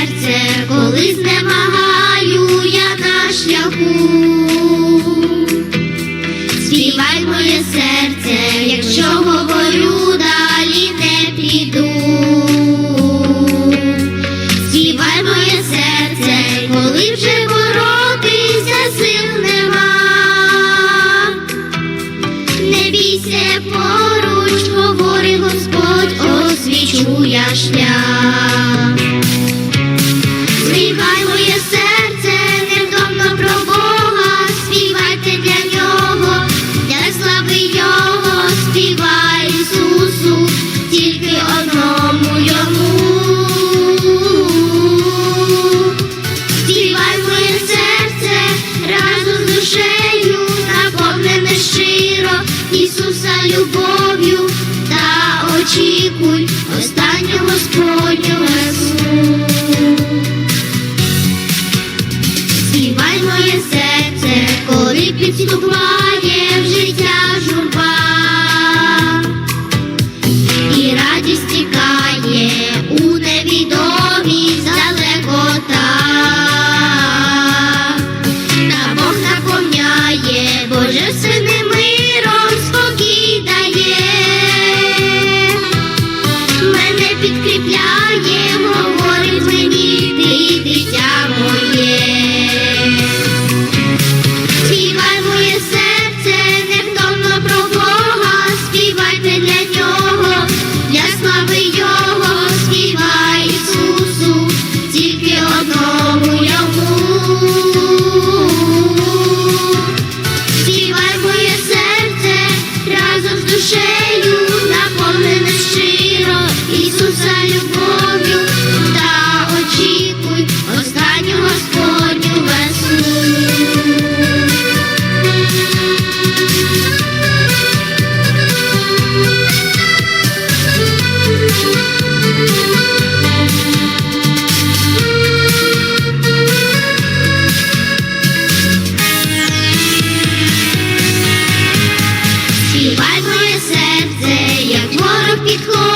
серце, коли знемагаю я на шляху, співай моє серце, якщо говорю, далі не піду, співай моє серце, коли вже боротися сил нема, не бійся поруч, говори Господь, освічу я шлях. любов'ю та очікуй останнього Господнього сну. Співай моє серце, коли підступає. cool.